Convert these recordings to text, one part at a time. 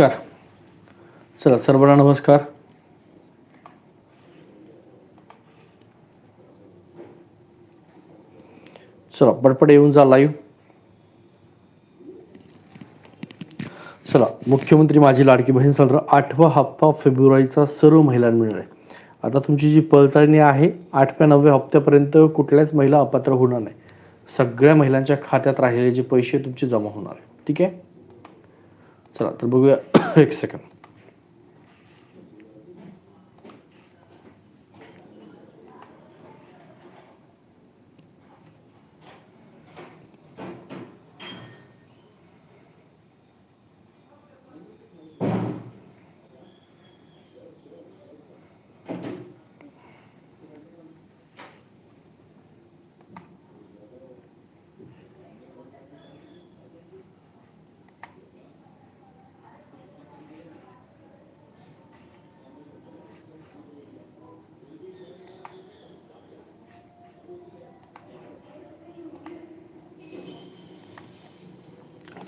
नमस्कार. चला सर्वांना नमस्कार. चला पटपट येऊन जा लाईव्ह चला मुख्यमंत्री माझी लाडकी बहीण सल्र आठवा हप्ता फेब्रुवारीचा सर्व महिलांना मिळणार आहे. आता तुमची जी पडताळणी आहे आठव्या नवव्या हप्त्यापर्यंत कुठल्याच महिला अपात्र होणार नाही. सगळ्या महिलांच्या खात्यात राहिलेले जे पैसे तुमचे जमा होणार आहे. ठीक आहे? चला तर बघूया. एक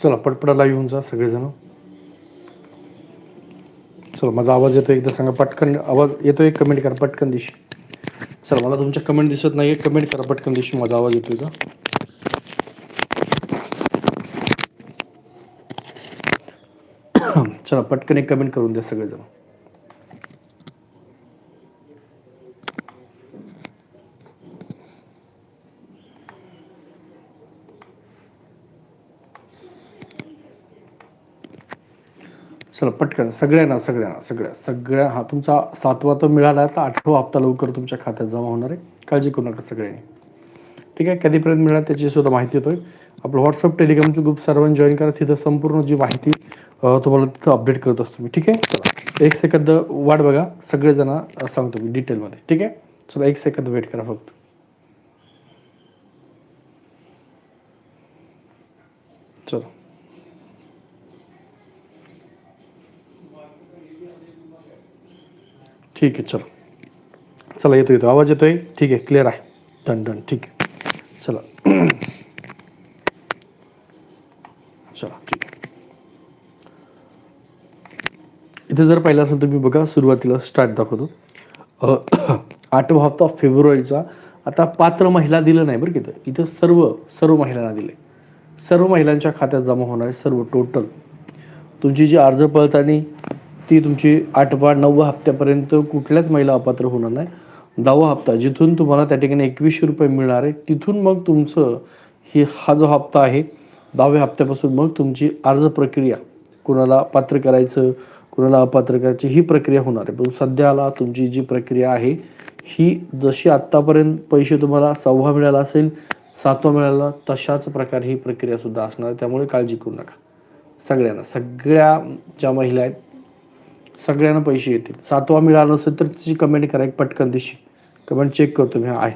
चला पटपटाला येऊन जा सगळेजण. चला माझा आवाज येतो एकदा सांगा पटकन आवाज येतो एक कमेंट करा पटकन दिशी. चला मला तुमच्या कमेंट दिसत नाही कमेंट करा पटकन दिशी माझा आवाज येतोय का? चला पटकन एक कमेंट करून द्या सगळेजण. चला पटकन सगळ्यांना सगळ्यांना सगळ्या सगळ्या हा तुमचा सातवा तर मिळाला तर आठवा हप्ता लवकर तुमच्या खात्यात जमा होणार आहे. काळजी करू नका सगळ्यांनी. ठीक आहे कधीपर्यंत मिळणार त्याची सुद्धा माहिती येतोय. आपलं व्हॉट्सअप टेलिग्रामचं ग्रुप सर्वांनी जॉईन करा तिथं संपूर्ण जी माहिती तुम्हाला तिथं अपडेट करत असतो मी. ठीक आहे? चला एक सेकंद वाट बघा सगळेजण सांगतो मी डिटेलमध्ये ठीक आहे? चला एक सेकंद वेट करा फक्त. चला. ठीक आहे चलो. चला येतो येतो. आवाज येतोय? ठीक आहे क्लिअर आहे. डन डन ठीक आहे. चला. चला ठीक आहे. इथे जर पाहिलं असेल तुम्ही बघा सुरुवातीला स्टार्ट दाखवतो. आठवा हप्ता फेब्रुवारीचा. आता पात्र महिला दिलं नाही बरं की इथं इथं सर्व सर्व महिलांना दिले सर्व महिलांच्या खात्यात जमा होणारे सर्व टोटल तुमची जी अर्ज पडताळणी ती तुमची आठवा नववा हप्त्यापर्यंत कुठल्याच महिला अपात्र होणार नाही. दहावा हप्ता जिथून तुम्हाला त्या ठिकाणी एकवीसशे रुपये मिळणार आहे तिथून मग तुमचं ही हा जो हप्ता आहे दहाव्या हप्त्यापासून मग तुमची अर्ज प्रक्रिया कुणाला पात्र करायचं कुणाला अपात्र करायची ही प्रक्रिया होणार आहे. पण सध्याला तुमची जी प्रक्रिया आहे ही जशी आत्तापर्यंत पैसे तुम्हाला सव्वा मिळाला असेल सातवा मिळाला तशाच प्रकारे ही प्रक्रियासुद्धा असणार आहे. त्यामुळे काळजी करू नका. सगळ्यांना सगळ्या ज्या महिला आहेत सगळ्यांना पैसे येतील. सातवा मिळाला नसेल तर तिची कमेंट करा एक पटकन दिशी. कमेंट चेक करतो मी आहे.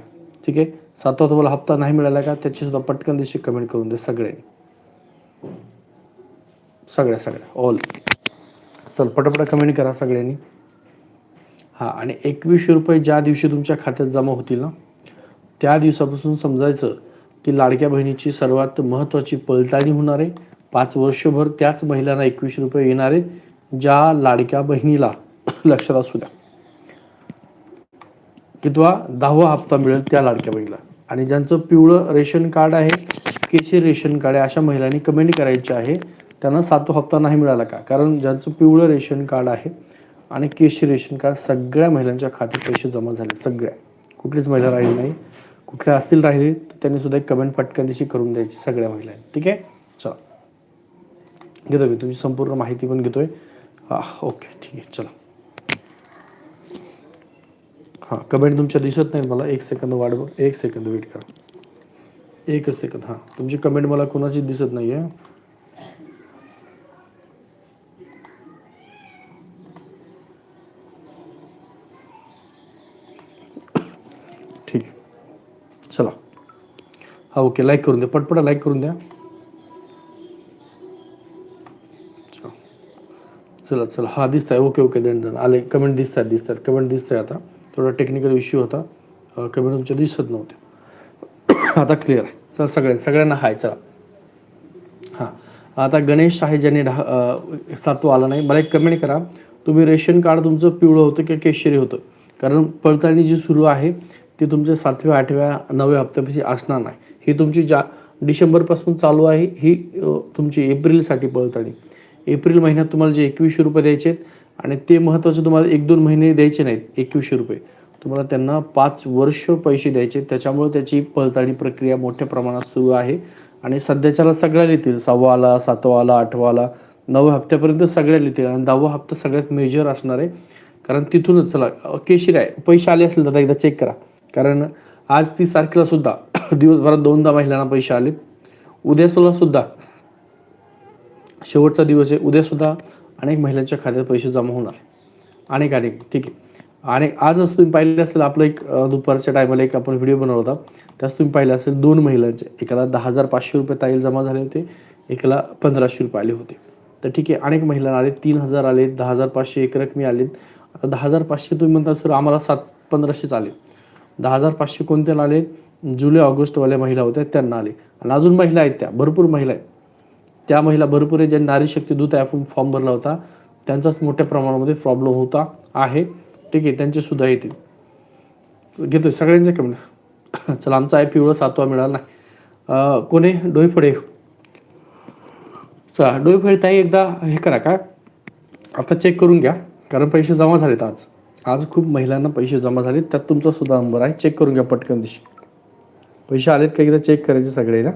ठीक आहे? सातवा तुम्हाला हप्ता नाही मिळाला का? त्याची सुद्धा पटकन दिशी कमेंट करून दे सगळ्यांनी. सगळ्या सगळ्या. ऑल चल पटापटा कमेंट करा सगळ्यांनी. हां आणि एकवीसशे रुपये ज्या दिवशी तुमच्या खात्यात जमा होतील ना त्या दिवसापासून समजायचं की लाडक्या बहिणीची सर्वात महत्त्वाची पडताळणी होणार आहे. पाच वर्षभर त्याच महिलांना एकवीसशे रुपये येणार आहे. ज्या लाडक्या बहिणीला लक्षात असू द्या. किंवा दहावा हप्ता मिळेल त्या लाडक्या बहिणीला. आणि ज्यांचं पिवळं रेशन कार्ड आहे केशरी रेशन कार्ड आहे अशा महिलांनी कमेंट करायची आहे त्यांना सातवा हप्ता नाही मिळाला का? कारण ज्यांचं पिवळं रेशन कार्ड आहे आणि केशरी रेशन कार्ड सगळ्या महिलांच्या खात्यात पैसे जमा झाले सगळ्या. कुठलीच महिला राहिली नाही. कुठल्या असतील राहिले तर त्यांनी सुद्धा एक कमेंट पटकन दिशी करून द्यायची सगळ्या महिलांनी. ठीक आहे? चला. घेतो मी तुमची संपूर्ण माहिती पण घेतोय. हां ओके ठीक आहे चला. हां कमेंट तुमच्या दिसत नाही मला. एक सेकंद वाट एक सेकंद वेट करा. एकच सेकंद हां. तुमची कमेंट मला कोणाची दिसत नाही आहे ठीक आहे. चला. हा ओके लाईक करून द्या. पटपट लाईक करून द्या. चला चला. हा दिसत आहे ओके ओके. देण देण आले. कमेंट दिसत आहेत दिसत आहेत कमेंट दिसत आहे आता. थोडा टेक्निकल इश्यू होता. कमेंट तुमच्या दिसत नव्हते. आता क्लिअर आहे. चला सगळ्या सगळ्यांना हाय चला. हां. आता गणेश आहे ज्यांनी ढा सातू आला नाही. मला एक कमेंट करा. तुम्ही रेशन कार्ड तुमचं पिवळं होतं की केशरी होतं? कारण पडताळणी जी सुरू आहे ती तुमच्या सातव्या आठव्या नवव्या हप्त्यापाशी असणार नाही. ही तुमची ज्या डिसेंबरपासून चालू आहे ही तुमची एप्रिलसाठी पडताळणी एप्रिल महिन्यात तुम्हाला जे एकवीसशे रुपये द्यायचे आहेत आणि ते महत्त्वाचं तुम्हाला एक दोन महिने द्यायचे नाहीत एकवीसशे रुपये. तुम्हाला त्यांना पाच वर्ष पैसे द्यायचे त्याच्यामुळे त्याची पडताळणी प्रक्रिया मोठ्या प्रमाणात सुरू आहे. आणि सध्याच्याला सगळ्या येतील सहावा आला सातवा आला आठवा आला नवव्या हप्त्यापर्यंत सगळ्या येतील आणि दहावा हप्ता सगळ्यात मेजर असणार आहे. कारण तिथूनच चला केशीर आहे. पैसे आले असतील तर एकदा चेक करा. कारण आज तीस तारखेला सुद्धा दिवसभरात दोनदा महिलांना पैसे आले उद्या सुद्धा शेवटचा दिवस आहे उद्यासुद्धा अनेक महिलांच्या खात्यात पैसे जमा होणार. अनेक अनेक ठीक आहे. आणि आजच तुम्ही पाहिले असेल आपलं एक दुपारच्या टायमाला एक आपण व्हिडिओ बनवला होता. त्यास तुम्ही पाहिले असेल दोन महिलांचे एकाला दहा हजार पाचशे रुपये ताईल जमा झाले होते एकाला पंधराशे रुपये आले होते. तर ठीक आहे अनेक महिला आले तीन हजार आले दहा हजार पाचशे एक रकमी आलेत. आता दहा हजार पाचशे तुम्ही म्हणता सर आम्हाला सात पंधराशेच आले. दहा हजार पाचशे कोणत्याला आले? जुलै ऑगस्टवाल्या महिला होत्या त्यांना आले. आणि अजून महिला आहेत त्या भरपूर महिला आहेत. त्या महिला भरपूर आहे ज्या नारी शक्ती दूत ॲप फॉर्म भरला होता त्यांचाच मोठ्या प्रमाणामध्ये प्रॉब्लेम होता आहे. ठीक आहे त्यांचे सुद्धा येतील. घेतोय सगळ्यांचे कमेंट चला आमचा आय पिवळं सातवा मिळाला नाही. कोणी डोईफोडे. चला डोईफोडे ताई एकदा हे करा का? आता चेक करून घ्या कारण पैसे जमा झालेत आज. आज खूप महिलांना पैसे जमा झालेत त्यात तुमचा सुद्धा नंबर आहे. चेक करून घ्या पटकन दिशी. पैसे आलेत का एकदा चेक करायचे सगळे ना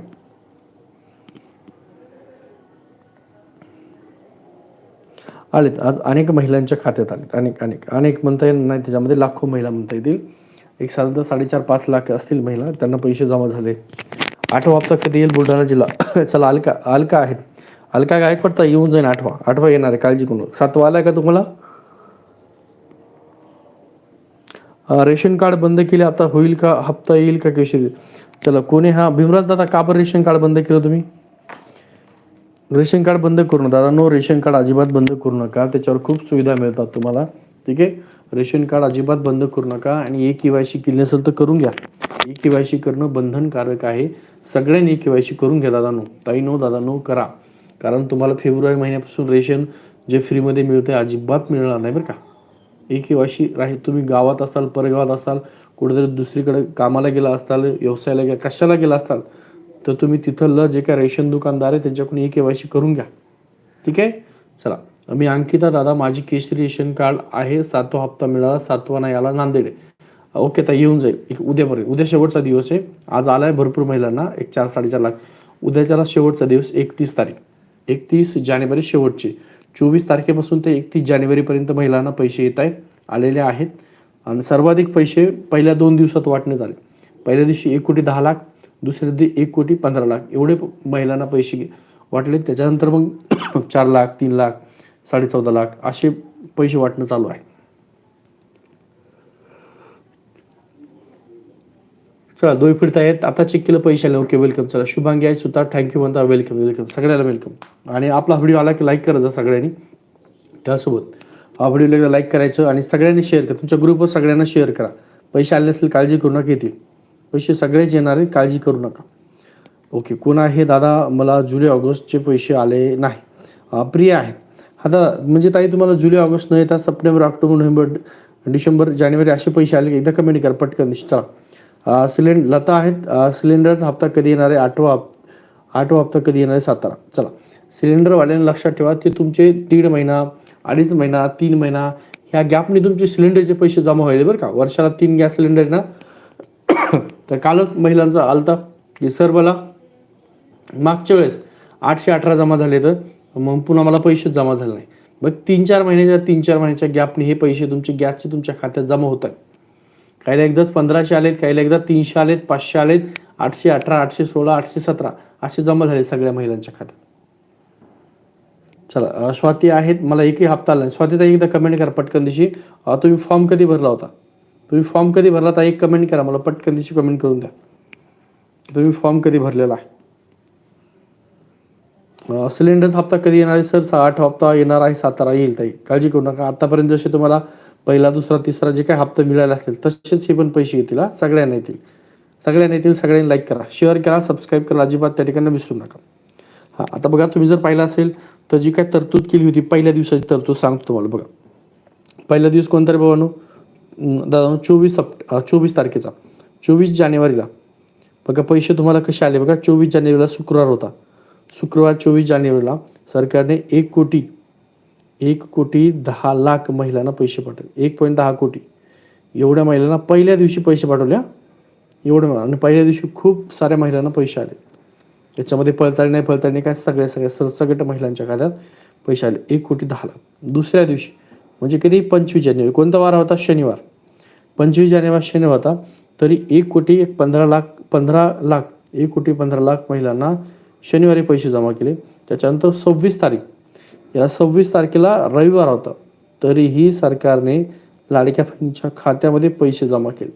आलेत. आज अनेक महिलांच्या खात्यात आलेत. अनेक अनेक. अनेक म्हणता येईल नाही त्याच्यामध्ये लाखो महिला म्हणता येतील. एक साधारणतः साडेचार पाच लाख असतील महिला. त्यांना पैसे जमा झाले. आठवा हप्ता कधी येईल? बुलढाणा जिल्हा. चला अलका अलका आहेत. अलका काय तर येऊन जाईन आठवा. आठवा येणार आहे काळजी करू सातवा आला का तुम्हाला? रेशन कार्ड बंद केले आता होईल का? हप्ता येईल का? केशरी? चला कोणी हा? भीमराज दादा का बरं रेशन कार्ड बंद केलं तुम्ही? रेशन कार्ड बंद करू नका. दादा नो रेशन कार्ड अजिबात बंद करू नका. त्याच्यावर खूप सुविधा मिळतात तुम्हाला. ठीक आहे? रेशन कार्ड अजिबात बंद करू नका आणि ए के वाय सी केली नसेल तर करून घ्या. ए के वाय सी करणं बंधनकारक आहे. सगळ्यांनी ए के वाय सी करून घ्या दादा नो ताई नो दादा नो करा. कारण तुम्हाला फेब्रुवारी महिन्यापासून रेशन जे फ्रीमध्ये मिळतं आहे अजिबात मिळणार नाही बरं का. ए के वाय सी राहील तुम्ही गावात असाल परगावात असाल कुठेतरी दुसरीकडे कामाला गेला असाल व्यवसायाला गेला कशाला गेला असाल तर तुम्ही तिथलं जे काय रेशन दुकानदार आहे त्यांच्याकडून ही केवायसी करून घ्या. ठीक आहे? चला. मी अंकिता दादा माझी केशरी रेशन कार्ड आहे सातवा हप्ता मिळाला सातवा नाही आला नांदेड आहे. ओके तर येऊन जाईल. एक उद्यापर्यंत उद्या शेवटचा दिवस आहे. आज आलाय भरपूर महिलांना एक चार साडेचार लाख. उद्याच्याला शेवटचा दिवस एकतीस तारीख. एकतीस जानेवारी शेवटची. चोवीस तारखेपासून ते एकतीस जानेवारीपर्यंत महिलांना पैसे येत आहेत आलेले आहेत. आणि सर्वाधिक पैसे पहिल्या दोन दिवसात वाटण्यात आले. पहिल्या दिवशी एक कोटी दहा लाख दुसरे ते एक कोटी पंधरा लाख. एवढे महिलांना पैसे वाटले त्याच्यानंतर मग चार लाख तीन लाख साडे चौदा लाख असे पैसे वाटणं चालू आहे. चला दोन फिरता आहेत. आता चेक केलं पैसे आले ओके वेलकम चला शुभांगी आहे सुद्धा. थँक्यू म्हणता वेलकम वेलकम सगळ्याला वेलकम आणि आपला व्हिडिओ आला की लाईक करायचा सगळ्यांनी. त्यासोबत हा व्हिडिओ लाईक करायचं आणि सगळ्यांनी शेअर करा. तुमच्या ग्रुपवर सगळ्यांना शेअर करा. पैसे आले असतील काळजी करू नका येतील. पैसे सगळेच येणार आहेत काळजी करू नका. ओके कोण आहे? दादा मला जुलै ऑगस्टचे पैसे आले नाही. प्रिय प्रिया आहे. आता म्हणजे ताई तुम्हाला जुलै ऑगस्ट न येता सप्टेंबर ऑक्टोबर नोव्हेंबर डिसेंबर जानेवारी असे पैसे आले की एकदा कमेंट करा पटकन चला सिलेंड लता आहेत. सिलेंडरचा हप्ता कधी येणार आहे? आठवा आठवा हप्ता कधी येणार आहे? सातारा. चला. सिलेंडरवाल्याने लक्षात ठेवा ते तुमचे दीड महिना अडीच महिना तीन महिना ह्या गॅपने तुमचे सिलेंडरचे पैसे जमा व्हायले बरं का. वर्षाला तीन गॅस सिलेंडर आहे ना तर कालच महिलांचा आलता की सर मला मागच्या वेळेस आठशे अठरा जमा झाले तर मग पुन्हा मला पैसेच जमा झाले नाही. मग तीन चार महिन्याच्या तीन चार महिन्याच्या गॅपने हे पैसे तुमचे गॅसचे तुमच्या खात्यात जमा होत आहेत काहीला एकदाच पंधराशे आलेत काहीला एकदा तीनशे आलेत पाचशे आलेत आठशे अठरा आठशे सोळा आठशे सतरा असे जमा झाले सगळ्या महिलांच्या खात्यात. चला स्वाती आहेत मला एकही हप्ता आला नाही. स्वाती एकदा कमेंट करा पटकन दिशी तुम्ही फॉर्म कधी भरला होता? तुम्ही फॉर्म कधी भरला तर एक कमेंट करा मला पटकन तिची कमेंट करून द्या. तुम्ही फॉर्म कधी भरलेला आहे? सिलेंडरचा हप्ता कधी येणार आहे सर सहा आठ हप्ता येणार आहे सातारा येईल ताई. काळजी करू नका. आतापर्यंत जसे तुम्हाला पहिला दुसरा तिसरा जे काही हप्ता मिळाले असतील तसेच हे पण पैसे येतील हा. सगळ्यांना येतील. सगळ्यांना येतील सगळ्यांनी लाईक करा. शेअर करा सबस्क्राईब करा. अजिबात त्या ठिकाणी विसरू नका. हां आता बघा तुम्ही जर पाहिलं असेल तर जी काय तरतूद केली होती पहिल्या दिवसाची तरतूद सांगतो तुम्हाला. बघा. पहिला दिवस कोणता रे बाबांनो दादा चोवीस सप्ट चोवीस तारखेचा चोवीस जानेवारीला. बघा पैसे तुम्हाला कसे आले बघा. चोवीस जानेवारीला शुक्रवार होता. शुक्रवार चोवीस जानेवारीला सरकारने एक कोटी एक कोटी दहा लाख महिलांना पैसे पाठवले. एक पॉईंट दहा कोटी. एवढ्या महिलांना पहिल्या दिवशी पैसे पाठवल्या एवढ्या आणि पहिल्या दिवशी खूप साऱ्या महिलांना पैसे आले. याच्यामध्ये पळताळी नाही पळताळी काय सगळ्या सगळ्या सरसकट महिलांच्या खात्यात पैसे आले. एक कोटी दहा लाख. दुसऱ्या दिवशी म्हणजे कधी? पंचवीस जानेवारी. कोणता वार होता? शनिवार. पंचवीस जानेवारी शनिवार होता तरी एक कोटी एक पंधरा लाख पंधरा लाख एक कोटी पंधरा लाख महिलांना शनिवारी पैसे जमा केले. त्याच्यानंतर सव्वीस तारीख या सव्वीस तारखेला रविवार होता तरीही सरकारने लाडक्या बहिणीच्या खात्यामध्ये पैसे जमा केले.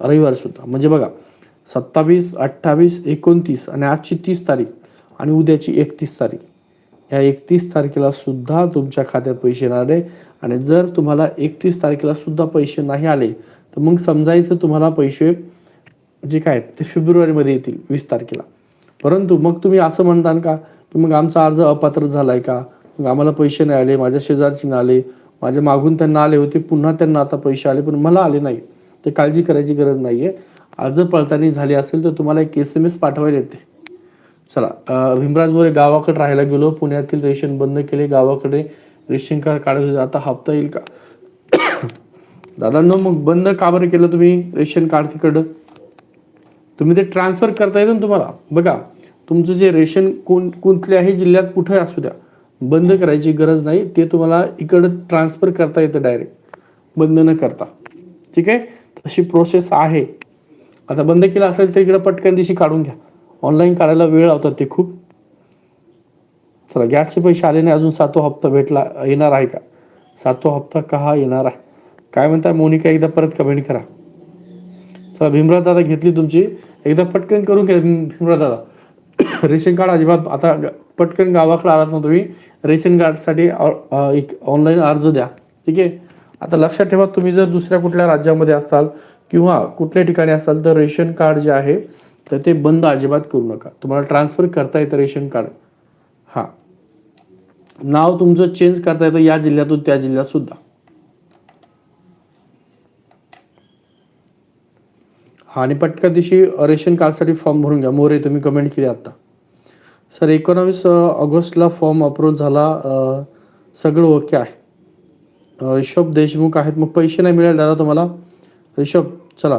रविवार सुद्धा म्हणजे बघा सत्तावीस अठ्ठावीस एकोणतीस आणि आजची तीस तारीख आणि उद्याची एकतीस तारीख. ह्या एकतीस तारखेला सुद्धा तुमच्या खात्यात पैसे येणार आहे. आणि जर तुम्हाला एकतीस तारखेला सुद्धा पैसे नाही आले तर मग समजायचं तुम्हाला पैसे जे काय आहेत ते फेब्रुवारीमध्ये येतील वीस तारखेला. परंतु मग तुम्ही असं म्हणताल का की मग आमचा अर्ज अपात्र झालाय का? मग आम्हाला पैसे नाही आले माझ्या शेजारचे नाही आले माझ्या मागून त्यांना आले होते पुन्हा त्यांना आता पैसे आले पण मला आले नाही. ते काळजी करायची गरज नाहीये. अर्ज पडताळणी झाली असेल तर तुम्हाला एक एस एम एस पाठवायला येते. चला भीमराज मोरे गावाकडे राहायला गेलो. पुण्यातील रेशन बंद केले. गावाकडे रेशन कार्ड काढत होते. आता हप्ता येईल का? दादांनो मग बंद का बरं केलं तुम्ही रेशन कार्ड तिकडं? तुम्ही ते ट्रान्सफर करता येतं ना तुम्हाला? बघा तुमचं जे रेशन कोण कुठल्याही जिल्ह्यात कुठे असू द्या बंद करायची गरज नाही. ते तुम्हाला इकडं ट्रान्सफर करता येतं डायरेक्ट. बंद न करता. ठीक आहे? तशी प्रोसेस आहे. आता बंद केलं असेल तर इकडं पटकन दिवशी काढून घ्या. ऑनलाईन काढायला वेळ लावतात ते खूप. चला गॅसचे पैसे आले नाही अजून सातवा हप्ता भेटला येणार आहे का? सातवा हप्ता का येणार आहे? काय म्हणताय मोनिका एकदा परत कमेंट करा. चला भीमराज दादा घेतली तुमची. एकदा पटकन करून घ्या भीमराव भीमराज दादा. रेशन कार्ड अजिबात आता पटकन गावाकडे आलात ना तुम्ही रेशन कार्डसाठी एक ऑनलाईन अर्ज द्या. ठीक आहे? आता लक्षात ठेवा तुम्ही जर दुसऱ्या कुठल्या राज्यामध्ये असाल किंवा कुठल्या ठिकाणी असाल तर रेशन कार्ड जे आहे तर ते बंद अजिबात करू नका. तुम्हाला ट्रान्सफर करता येतं रेशन कार्ड हां. नाव तुमचं चेंज करता येतं या जिल्ह्यातून त्या जिल्ह्यात सुद्धा. हा आणि पटकन दिवशी रेशन कार्डसाठी फॉर्म भरून घ्या. मोरे तुम्ही कमेंट केली आता सर एकोणावीस ऑगस्टला फॉर्म अप्रूव्ह झाला. सगळं ओके आहे. रिषभ देशमुख आहेत. मग पैसे नाही मिळेल दादा तुम्हाला? रिषभ चला.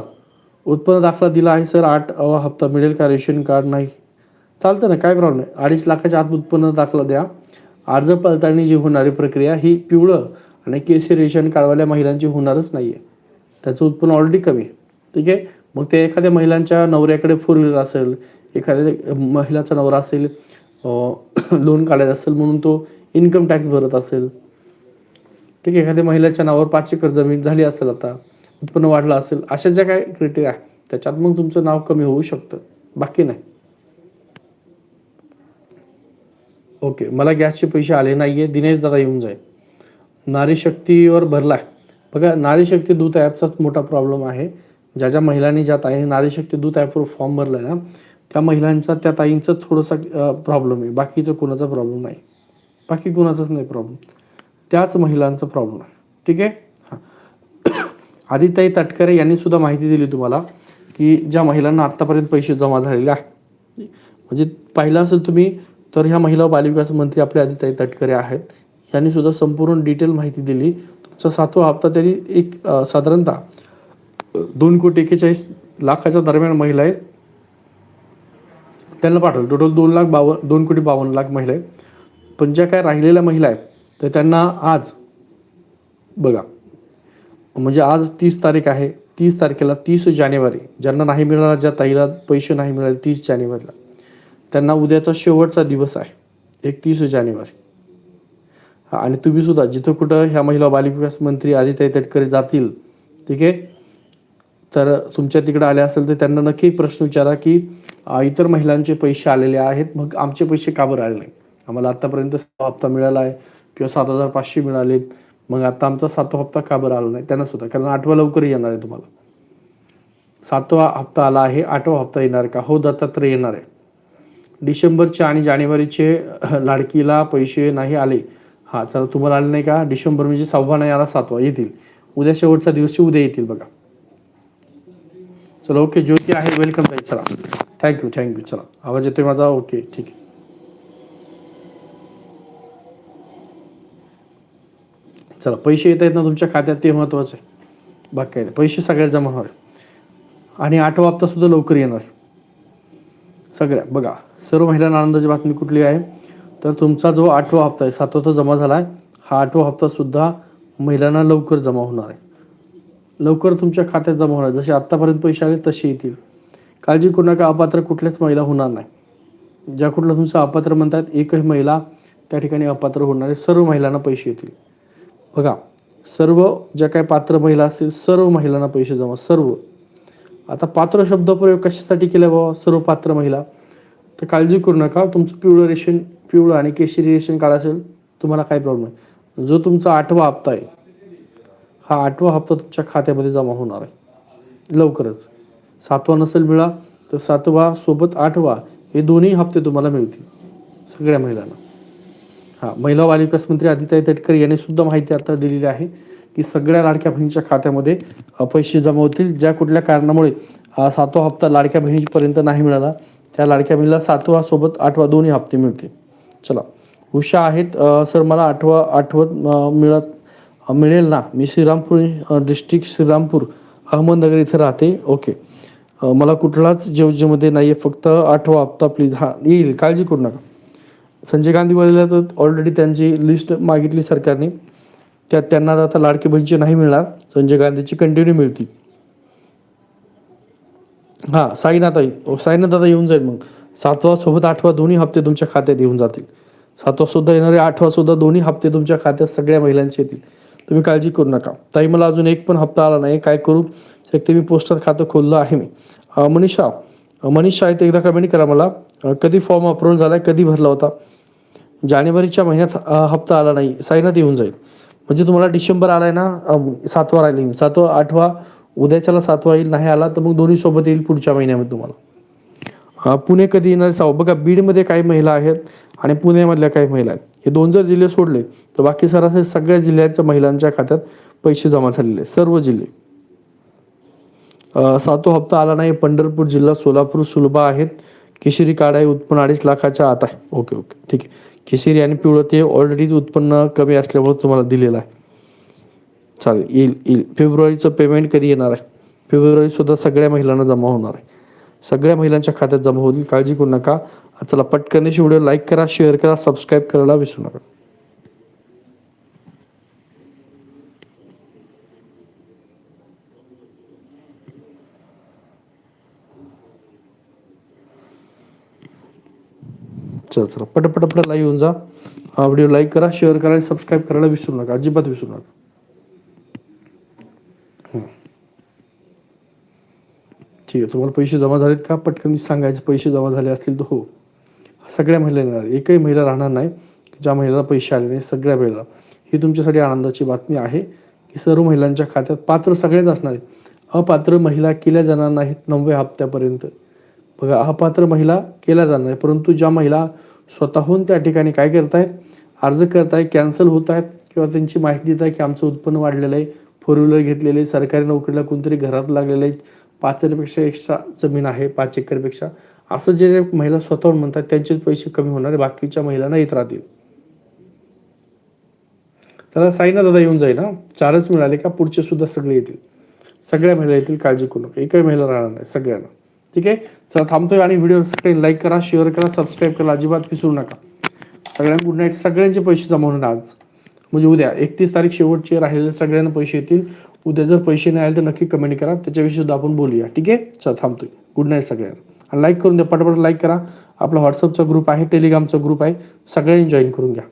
उत्पन्न दाखला दिला आहे सर. आठ अवा हप्ता मिळेल का? रेशन कार्ड नाही. चालतं ना काय प्रॉब्लेम नाही. अडीच लाखाच्या आत उत्पन्न दाखला द्या. अर्ज पडताळणी जी होणारी प्रक्रिया ही पिवळं आणि केसी रेशन कार्डवाल्या महिलांची होणारच नाही आहे त्याचं उत्पन्न ऑलरेडी कमी आहे. ठीक आहे? मग ते एखाद्या महिलांच्या नवऱ्याकडे फोर व्हीलर असेल एखाद्या महिलाचा नवरा असेल लोन काढायचं असेल म्हणून तो इन्कम टॅक्स भरत असेल. ठीक आहे? एखाद्या महिलाच्या नावावर पाच एकर जमीन झाली असेल आता. उत्पन्न वाढलं असेल अशा ज्या काय क्रिटेरिया आहे त्याच्यात मग तुमचं नाव कमी होऊ शकतं. बाकी नाही. ओके मला गॅसचे पैसे आले नाहीये दिनेश दादा येऊन जाईल. नारी शक्तीवर आहे बघा नारी शक्ती दूत ॲपचाच मोठा प्रॉब्लेम आहे. ज्या ज्या महिलांनी ज्या ताईने नारी शक्ती दूत ॲपवर फॉर्म भरला ना त्या महिलांचा त्या ताईंचा थोडासा प्रॉब्लेम आहे. बाकीचं कोणाचा प्रॉब्लेम नाही. बाकी कोणाचाच नाही प्रॉब्लेम त्याच महिलांचा प्रॉब्लेम आहे. ठीक आहे? आदिताई तटकरे यांनी सुद्धा माहिती दिली तुम्हाला की ज्या महिलांना आत्तापर्यंत पैसे जमा झालेले आहे. म्हणजे पाहिलं असेल तुम्ही तर ह्या महिला बालविकास मंत्री आपले आदिताई तटकरे आहेत. यांनी सुद्धा संपूर्ण डिटेल माहिती दिली. तुमचा सातवा हप्ता तरी एक साधारणतः दोन कोटी एक्केचाळीस लाखाच्या दरम्यान महिला आहेत. त्यांना पाठवलं. टोटल दोन लाख बावन्न दोन कोटी बावन्न लाख महिला आहेत. पण ज्या काय राहिलेल्या महिला आहेत तर त्यांना आज बघा म्हणजे आज तीस तारीख आहे. तीस तारखेला तीस जानेवारी. ज्यांना नाही मिळाला ज्या ताईला पैसे नाही मिळाले तीस जानेवारीला. त्यांना उद्याचा शेवटचा दिवस आहे. एकतीस जानेवारी. हा आणि तुम्ही सुद्धा जिथं कुठं ह्या महिला बालविकास मंत्री आदित्य तटकरे जातील ठीक आहे? तर तुमच्या तिकडे आले असेल तर त्यांना नक्की प्रश्न विचारा की इतर महिलांचे पैसे आलेले आहेत मग आमचे पैसे का बरं आले नाही आम्हाला आतापर्यंत सहा हप्ता मिळाला आहे किंवा सात हजार पाचशे मिळालेत. मग आता आमचा सातवा हप्ता का बरं आला नाही? त्यांना सुद्धा. कारण आठवा लवकर येणार आहे तुम्हाला. सातवा हप्ता आला आहे आठवा हप्ता येणार का? हो दत्तात्रय येणार आहे. डिसेंबरचे आणि जानेवारीचे लाडकीला पैसे नाही आले. हां चला तुम्हाला आले नाही का? डिसेंबर म्हणजे सहावा नाही आला सातवा येतील. उद्या शेवटचा दिवस उद्या येतील बघा. चला ओके ज्योती आहे वेलकम ताई चला. थँक्यू थँक्यू चला. आवाज येतोय माझा? ओके ठीक आहे. चला पैसे येत आहेत ना तुमच्या खात्यात ते महत्त्वाचं आहे. बाकी काय नाही. पैसे सगळ्यात जमा होणार. आणि आठवा हप्ता सुद्धा लवकर येणार. सगळ्या बघा सर्व महिलांना आनंदाची बातमी कुठली आहे? तर तुमचा जो आठवा हप्ता आहे सातवा तो जमा झाला आहे हा आठवा हप्ता सुद्धा महिलांना लवकर जमा होणार आहे. लवकर तुमच्या खात्यात जमा होणार. जसे आत्तापर्यंत पैसे आले तसे येतील. काळजी करू नका अपात्र कुठल्याच महिला होणार नाही. ज्या कुठलं तुमचं अपात्र म्हणतात एकही महिला त्या ठिकाणी अपात्र होणार आहे सर्व महिलांना पैसे येतील. बघा सर्व ज्या काही पात्र महिला असतील सर्व महिलांना पैसे जमा सर्व. आता पात्र शब्दप्रयोग कशासाठी केला बाबा? सर्व पात्र महिला. तर काळजी करू नका तुमचं पिवळं रेशन पिवळं आणि केशरी रेशन कार्ड असेल तुम्हाला काही प्रॉब्लेम नाही. जो तुमचा आठवा हप्ता आहे हा आठवा हप्ता तुमच्या खात्यामध्ये जमा होणार आहे. लवकरच. सातवा नसेल मिळा तर सातवा सोबत आठवा हे दोन्ही हप्ते तुम्हाला मिळतील सगळ्या महिलांना. हां महिला बालविकास मंत्री आदिताई तटकर यांनी सुद्धा माहिती आता दिलेली आहे की सगळ्या लाडक्या बहिणीच्या खात्यामध्ये पैसे जमा होतील. ज्या कुठल्या कारणामुळे सातवा हप्ता लाडक्या बहिणीपर्यंत नाही मिळाला त्या लाडक्या बहिणीला सातवा सोबत आठवा दोन्ही हप्ते मिळते चला. हुशा आहेत. सर मला आठवा आठवत मिळत मिळेल ना? मी श्रीरामपूर डिस्ट्रिक्ट श्रीरामपूर अहमदनगर इथे राहते. ओके. मला कुठलाच जेवजेमध्ये नाही आहे फक्त आठवा हप्ता प्लीज. हां येईल. काळजी करू नका. संजय गांधी गांधीवाडीला तर ऑलरेडी त्यांची लिस्ट मागितली सरकारने. त्यात त्यांना आता लाडकी बहिणीची नाही मिळणार. संजय गांधीची कंटिन्यू मिळतील. हां साईनाथ साईनाथ दादा येऊन जाईल मग. सातवा सोबत आठवा दोन्ही हप्ते तुमच्या खात्यात येऊन जातील. सातवा सुद्धा येणारे आठवा सुद्धा दोन्ही हप्ते तुमच्या खात्यात सगळ्या महिलांचे येतील. तुम्ही काळजी करू नका. ताई मला अजून एक पण हप्ता आला नाही. काय करू? शकते मी पोस्टर खातं खोललं आहे मी. मनीषा. मनीषा आहे एकदा कमेंट करा मला. कधी फॉर्म अप्रूव्हल झाला कधी भरला होता? जानेवारीच्या महिन्यात हप्ता आला नाही साईनाथ येऊन जाईल. म्हणजे तुम्हाला डिसेंबर आलाय ना सातवा राहिला सातवा आठवा उद्याच्याला सातवा येईल नाही आला तर मग दोन्ही सोबत येईल पुढच्या महिन्यामध्ये तुम्हाला. पुणे कधी येणार साव बघा बीडमध्ये काही महिला आहेत आणि पुण्यामधल्या काही महिला आहेत. हे दोन जर जिल्हे सोडले तर बाकी सरासरी सगळ्या जिल्ह्यांच्या महिलांच्या खात्यात पैसे जमा झालेले सर्व जिल्हे. सातो सातवा हप्ता आला नाही. पंढरपूर जिल्हा सोलापूर सुलभा आहेत. केशरी कार्ड आहे उत्पन्न अडीच लाखाच्या आत आहे. Okay okay. ठीक आहे. केशरी आणि पिवळं ते ऑलरेडी उत्पन्न कमी असल्यामुळे तुम्हाला दिलेलं आहे. चालेल येईल येईल. फेब्रुवारीचं पेमेंट कधी येणार आहे? फेब्रुवारी सुद्धा सगळ्या महिलांना जमा होणार आहे. सगळ्या महिलांच्या खात्यात जमा होतील. काळजी करू नका. चला पटकन व्हिडिओ लाईक करा शेअर करा सबस्क्राईब करायला विसरू नका. चला चला. पटपट पट लाईव्ह येऊन जा. हा व्हिडिओ लाईक करा शेअर करा आणि सबस्क्राईब करायला विसरू नका. अजिबात विसरू नका. ठीक आहे तुम्हाला पैसे जमा झालेत का? पटकन सांगायचे पैसे जमा झाले असतील तर हो. सगळ्या महिला एकही महिला राहणार नाही. ज्या महिलेला पैसे आले नाही सगळ्या महिला. ही तुमच्यासाठी आनंदाची बातमी आहे की सर्व महिलांच्या खात्यात पात्र सगळेच असणार आहेत. अपात्र महिला केल्या जाणार नाहीत नवव्या हप्त्यापर्यंत. बघा अपात्र महिला केला जाणार नाही परंतु ज्या महिला स्वतःहून त्या ठिकाणी काय करतायत? अर्ज करतायत कॅन्सल होत आहेत किंवा त्यांची माहिती देत आहे की आमचं उत्पन्न वाढलेलं आहे फोर व्हीलर घेतलेलं आहे सरकारी नोकरीला कोणतरी घरात लागलेलं आहे पाच एकरपेक्षा एक्स्ट्रा जमीन आहे पाच एकरपेक्षा. असं जे महिला स्वतःहून म्हणतात त्यांचेच पैसे कमी होणार बाकीच्या महिलांना येत राहतील. त्याला साईना दादा येऊन जाईल ना चारच मिळाले का पुढचे सुद्धा सगळे येतील. सगळ्या महिला येतील काळजी करू नका. एकही महिला राहणार नाही सगळ्यांना. ठीक आहे? चला थांबतोय आणि व्हिडिओ सगळे लाईक करा शेअर करा सबस्क्राईब करा अजिबात विसरू नका. सगळ्यांना गुड नाईट सगळ्यांचे पैसे जमा आज. म्हणजे उद्या एकतीस तारीख शेवटचे राहिलेले सगळ्यांना पैसे येतील. उद्या जर पैसे नाही आले तर नक्की कमेंट करा. त्याच्याविषयी सुद्धा आपण बोलूया. ठीक आहे? चला थांबतोय. गुड नाईट सगळ्यांना. आणि लाईक करून द्या पटापट लाईक करा. आपला व्हॉट्सअपचा ग्रुप आहे टेलिग्रामचा ग्रुप आहे. सगळ्यांनी जॉईन करून घ्या.